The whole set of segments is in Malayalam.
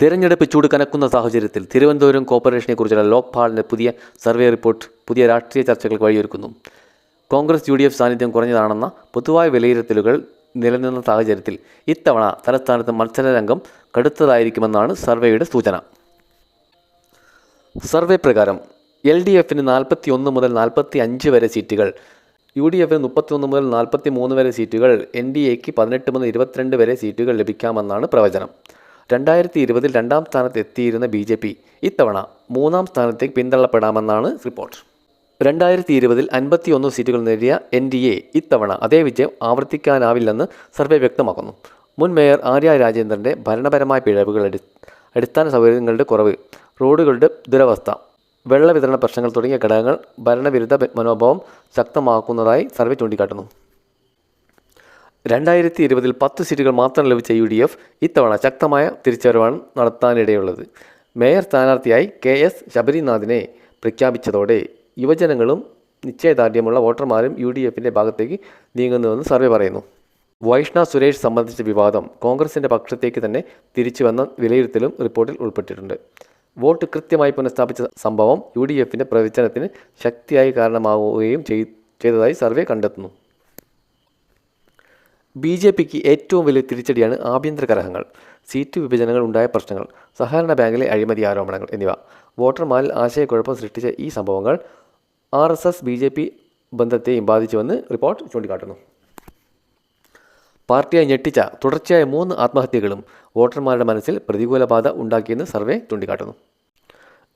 തിരഞ്ഞെടുപ്പ് ചൂട് കനക്കുന്ന സാഹചര്യത്തിൽ തിരുവനന്തപുരം കോർപ്പറേഷനെക്കുറിച്ചുള്ള ലോക്പാലിന്റെ പുതിയ സർവേ റിപ്പോർട്ട് പുതിയ രാഷ്ട്രീയ ചർച്ചകൾക്ക് വഴിയൊരുക്കുന്നു. കോൺഗ്രസ് യു ഡി എഫ് സാന്നിധ്യം കുറഞ്ഞതാണെന്ന പൊതുവായ വിലയിരുത്തലുകൾ നിലനിന്ന സാഹചര്യത്തിൽ ഇത്തവണ തലസ്ഥാനത്ത് മത്സരരംഗം കടുത്തതായിരിക്കുമെന്നാണ് സർവേയുടെ സൂചന. സർവേ പ്രകാരം എൽ ഡി എഫിന് നാൽപ്പത്തി ഒന്ന് മുതൽ നാൽപ്പത്തി അഞ്ച് വരെ സീറ്റുകൾ യു ഡി എഫിന് മുപ്പത്തിയൊന്ന് മുതൽ നാൽപ്പത്തി മൂന്ന് വരെ സീറ്റുകൾ എൻ ഡി എക്ക് പതിനെട്ട് മുതൽ ഇരുപത്തിരണ്ട് വരെ സീറ്റുകൾ ലഭിക്കാമെന്നാണ് പ്രവചനം. രണ്ടായിരത്തി ഇരുപതിൽ രണ്ടാം സ്ഥാനത്ത് എത്തിയിരുന്ന ബി ജെ പി ഇത്തവണ മൂന്നാം സ്ഥാനത്തേക്ക് പിന്തള്ളപ്പെടാമെന്നാണ് റിപ്പോർട്ട്. രണ്ടായിരത്തി ഇരുപതിൽ അൻപത്തിയൊന്ന് സീറ്റുകൾ നേടിയ എൻ ഡി എ ഇത്തവണ അതേ വിജയം ആവർത്തിക്കാനാവില്ലെന്ന് സർവേ വ്യക്തമാക്കുന്നു. മുൻ മേയർ ആര്യ രാജേന്ദ്രന്റെ ഭരണപരമായ പിഴവുകൾ അടി അടിസ്ഥാന സൗകര്യങ്ങളുടെ കുറവ് റോഡുകളുടെ ദുരവസ്ഥ വെള്ള വിതരണ പ്രശ്നങ്ങൾ തുടങ്ങിയ ഘടകങ്ങൾ ഭരണവിരുദ്ധ മനോഭാവം ശക്തമാക്കുന്നതായി സർവേ ചൂണ്ടിക്കാട്ടുന്നു. രണ്ടായിരത്തി ഇരുപതിൽ പത്ത് സീറ്റുകൾ മാത്രം ലഭിച്ച യു ഡി എഫ് ഇത്തവണ ശക്തമായ തിരിച്ചുവരവാണ് നടത്താനിടയുള്ളത്. മേയർ സ്ഥാനാർത്ഥിയായി കെ എസ് ശബരിനാഥിനെ പ്രഖ്യാപിച്ചതോടെ യുവജനങ്ങളും നിശ്ചയദാർഢ്യമുള്ള വോട്ടർമാരും യു ഡി എഫിന്റെ ഭാഗത്തേക്ക് നീങ്ങുന്നുവെന്ന് സർവേ പറയുന്നു. വൈഷ്ണ സുരേഷ് സംബന്ധിച്ച വിവാദം കോൺഗ്രസിന്റെ പക്ഷത്തേക്ക് തന്നെ തിരിച്ചുവന്ന വിലയിരുത്തലും റിപ്പോർട്ടിൽ ഉൾപ്പെട്ടിട്ടുണ്ട്. വോട്ട് കൃത്യമായി പുനഃസ്ഥാപിച്ച സംഭവം യു ഡി എഫിന്റെ പ്രവചനത്തിന് ശക്തിയായി കാരണമാവുകയും ചെയ്- ചെയ്തതായി സർവേ കണ്ടെത്തുന്നു. ബി ജെ പിക്ക് ഏറ്റവും വലിയ തിരിച്ചടിയാണ് ആഭ്യന്തര കലഹങ്ങൾ സീറ്റ് വിഭജനങ്ങൾ ഉണ്ടായ പ്രശ്നങ്ങൾ സഹകരണ ബാങ്കിലെ അഴിമതി ആരോപണങ്ങൾ എന്നിവ. വോട്ടർമാരിൽ ആശയക്കുഴപ്പം സൃഷ്ടിച്ച ഈ സംഭവങ്ങൾ R S S B J P ബന്ധത്തെയും ബാധിച്ചുവെന്ന് റിപ്പോർട്ട് ചൂണ്ടിക്കാട്ടുന്നു. പാർട്ടിയെ ഞെട്ടിച്ച തുടർച്ചയായ മൂന്ന് ആത്മഹത്യകളും വോട്ടർമാരുടെ മനസ്സിൽ പ്രതികൂല ബാധ ഉണ്ടാക്കിയെന്ന് സർവേ ചൂണ്ടിക്കാട്ടുന്നു.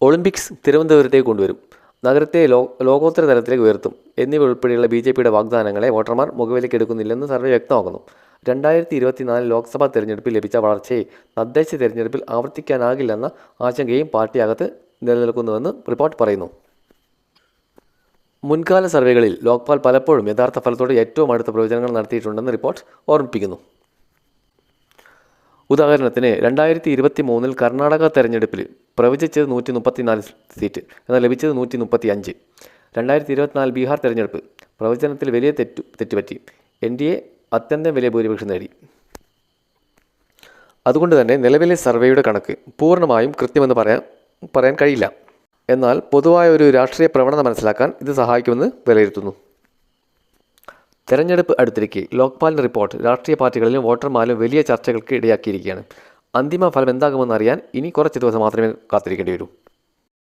ഒളിമ്പിക്സ് തിരുവനന്തപുരത്തേക്ക് കൊണ്ടുവരും. നഗരത്തെ ലോ ലോകോത്തര തലത്തിലേക്ക് ഉയർത്തും. എന്നിവ ഉൾപ്പെടെയുള്ള ബി ജെ പിയുടെ വാഗ്ദാനങ്ങളെ വോട്ടർമാർ മുഖവിലേക്ക് എടുക്കുന്നില്ലെന്ന് സർവേ വ്യക്തമാക്കുന്നു. രണ്ടായിരത്തി ഇരുപത്തിനാല് ലോക്സഭാ തെരഞ്ഞെടുപ്പിൽ ലഭിച്ച വളർച്ചയെ തദ്ദേശ തെരഞ്ഞെടുപ്പിൽ ആവർത്തിക്കാനാകില്ലെന്ന ആശങ്കയും പാർട്ടിയകത്ത് നിലനിൽക്കുന്നുവെന്ന് റിപ്പോർട്ട് പറയുന്നു. മുൻകാല സർവേകളിൽ ലോക്പാൽ പലപ്പോഴും യഥാർത്ഥ ഫലത്തോട് ഏറ്റവും അടുത്ത പ്രവചനങ്ങൾ നടത്തിയിട്ടുണ്ടെന്ന് റിപ്പോർട്ട് ഓർമ്മിപ്പിക്കുന്നു. ഉദാഹരണത്തിന് രണ്ടായിരത്തി ഇരുപത്തി മൂന്നിൽ കർണാടക തെരഞ്ഞെടുപ്പിൽ പ്രവചിച്ചത് നൂറ്റി മുപ്പത്തിനാല് സീറ്റ്. എന്നാൽ ലഭിച്ചത് നൂറ്റി മുപ്പത്തി അഞ്ച് രണ്ടായിരത്തി ഇരുപത്തിനാല് ബീഹാർ തെരഞ്ഞെടുപ്പ്. പ്രവചനത്തിൽ വലിയ തെറ്റു തെറ്റുപറ്റി. എൻ ഡി എ അത്യന്തം വലിയ ഭൂരിപക്ഷം നേടി. അതുകൊണ്ട് തന്നെ നിലവിലെ സർവേയുടെ കണക്ക് പൂർണമായും കൃത്യമെന്ന് പറയാൻ പറയാൻ കഴിയില്ല. എന്നാൽ പൊതുവായ ഒരു രാഷ്ട്രീയ പ്രവണത മനസ്സിലാക്കാൻ ഇത് സഹായിക്കുമെന്ന് വിലയിരുത്തുന്നു. തെരഞ്ഞെടുപ്പ് അടുത്തിരിക്കെ ലോക്പാലിന്റെ റിപ്പോർട്ട് രാഷ്ട്രീയ പാർട്ടികളിലും വോട്ടർമാരിലും വലിയ ചർച്ചകൾക്ക് ഇടയാക്കിയിരിക്കുകയാണ്. അന്തിമ ഫലം എന്താകുമെന്ന് അറിയാൻ ഇനി കുറച്ച് ദിവസം മാത്രമേ കാത്തിരിക്കേണ്ടി വരൂ.